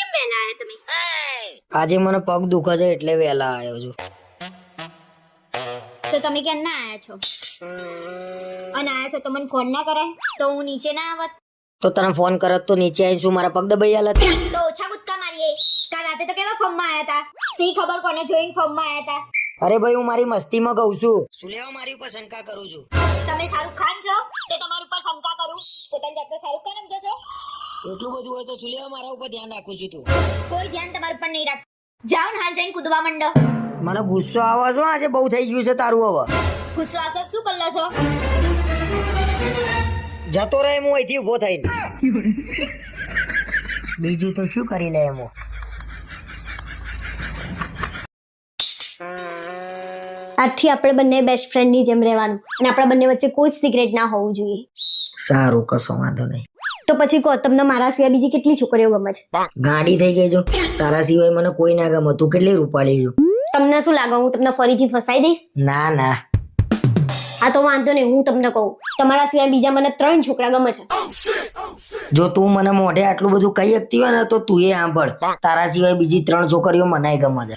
કેમ વહેલા આયા તમે? આજે મને પગ દુખે છે એટલે વહેલા આવ્યો છું. તો તમે કેમ ના આયા છો? અને આયા છો તો મને ફોન ના કરે તો હું નીચે ના આવત? તો તને ફોન કરત તો નીચે આવીને શું મારા પગ દબાઈ હાલત તો ઓછા કૂદકા મારીએ. કાલ રાતે તો કેવા ફોર્મમાં આયા હતા? સી ખબર કોને જોઈને ફોર્મમાં આયા હતા? અરે ભાઈ હું મારી મસ્તીમાં કહું છું. શું લેવા મારી ઉપર શંકા કરું છું? તમે સારું ખાન છો તે તમારી ઉપર શંકા કરું પોતાની જાતને શાહરુખ ખાન સમજો છો એટલું બધું હોય તો શું મારા ઉપર ધ્યાન રાખું છું તું. કોઈ ધ્યાન તમારા ઉપર નહીં રાખ જાઓ હાલ જઈને કૂદવા માંડો. મને ગુસ્સો આવે છે? આજે બહુ થઈ ગયું છે તારું હવે. ગુસ્સો આવશે શું કરલો છો? જતો રહે હું અહીંથી ઊભો થઈને. બીજું તો શું કરી લે એમ? આજથી આપણે બંને બેસ્ટ ફ્રેન્ડની જેમ રહેવાનું. અને આપણા બંને વચ્ચે કોઈ સિક્રેટ ના હોવું જોઈએ. સારું કશો વાંધો નહીં. તો પછી કહો તમને મારા સિવાય બીજી કેટલી છોકરીઓ ગમે છે? ગાડી થઈ ગઈ જો. તારા સિવાય મને કોઈ ના ગમે. તું કેટલી રૂપાળી છું? તમને શું લાગે હું તમને ફરીથી ફસાઈ દઈશ? ના ના. આ તો વાંધો નહીં હું તમને કહું. તમારા સિવાય બીજા મને ત્રણ છોકરા ગમે છે. જો તું મને મોઢે આટલું બધું કહી શકતી હોય ને તો તું એ સાંભળ. તારા સિવાય બીજી ત્રણ છોકરીઓ મનાય ગમે છે.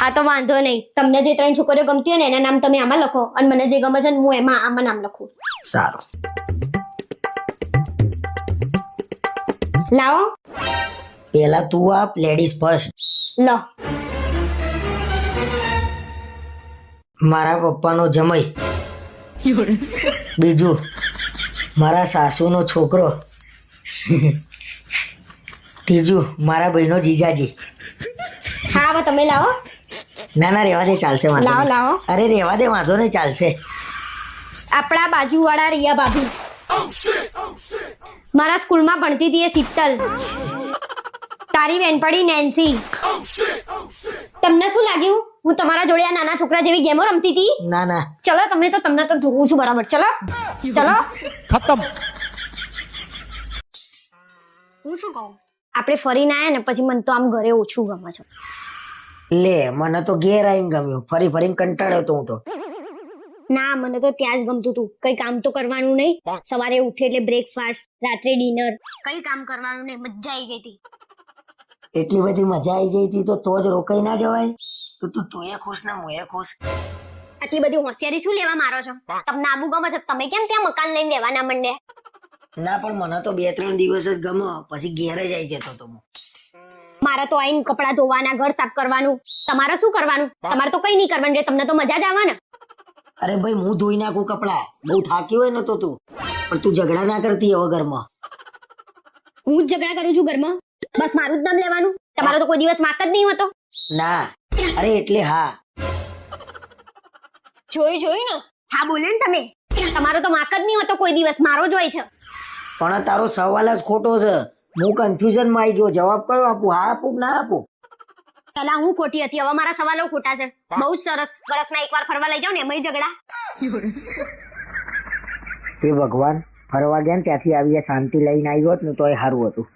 હા તો વાંધો નહીં. તમને જે ત્રણ છોકરીઓ ગમતી હોય ને એના નામ તમે આમાં લખો. અને મને જે ગમે છે ને હું એમાં આમાં નામ લખું. સારું. લાવો. પેલા તું આપ લેડીઝ ફર્સ્ટ લો. મારા પપ્પાનો જમઈ બીજું મારા સાસુનો છોકરો. ત્રીજું મારા ભાઈનો જીજાજી. હા હવે તમે લાવો. ના ના રેવા દે ચાલશે વાંધો લાવો લાવો. અરે રેવા દે વાંધો નહીં ચાલશે. આપણા બાજુવાળા રિયા ભાભી મારા સ્કૂલમાં ભણતી હતી એ શીતલ. તારી બેનપણી નેન્સી. તમને શું લાગ્યું? હું તમારા જોડે આ નાના છોકરા જેવી ગેમો રમતી હતી? ના ના. ચલો તમે તો તમને તો જોવું છું બરાબર. ચલો ચલો. ખતમ. હું શું કહું? આપણે ફરીને આયા ને પછી મને તો આમ ઘરે ઓછું ગમે છે. લે મને તો ઘેર આવીને ગમ્યું. ફરી ફરીને કંટાળ્યો તો હું તો. ના મને તો ત્યાં જ ગમતું હતું કઈ કામ તો કરવાનું નહીં. સવારે ઉઠે એટલે બ્રેકફાસ્ટ રાત્રે ડિનર કઈ કામ કરવાનું નહીં મજા આવી ગઈ હતી. એટલી બધી મજા આવી ગઈ હતી તો તો જ રોકાઈ ના જવાય. તો તું તું એ ખુશ ને હું એ ખુશ. આટલી બધી હોશિયારી શું લેવા મારો છો? તમને આબુ ગમે છે? તમે કેમ ત્યાં મકાન લઈને રહેવાના મંડે ના પણ મને તો બે ત્રણ દિવસ જ ગમો. પછી ઘેરે જઈ જતો તો હું. મારે તો આઈને કપડાં ધોવાના ઘર સાફ કરવાનું. તમારે શું કરવાનું? તમારે તો કઈ નહીં કરવાનું એટલે તમને તો મજા જ આવવાના ને. અરે ભાઈ હું ધોઈ નાખું કપડા. બહુ થાકી હોય ને તો તું. પણ તું ઝઘડા ના કરતી હવે ઘરમાં. હું જ ઝઘડા કરું છું ઘરમાં? બસ મારું જ નામ લેવાનું. તમારો તો કોઈ દિવસ વાંક જ નહીં હોતો. ના. અરે એટલે હા. જોઈ જોઈ ને? હા બોલે ને તમે. તમારો તો વાંક જ નહીં હોતો કોઈ દિવસ. મારો જ હોય છે. પણ તારો સવાલ જ ખોટો છે. હું કન્ફ્યુઝનમાં આવી ગયો. જવાબ કયો આપું? હા આપું ના આપું? પેલા હું ખોટી હતી હવે મારા સવાલો ખોટા છે. બહુ જ સરસ. વર્ષમાં એકવાર ફરવા લઈ જાવ ને એમાં ઝઘડા. એ ભગવાન ફરવા ગયા ને ત્યાંથી આવીએ શાંતિ લઈને આવ્યો હોત ને તો એ સારું હતું.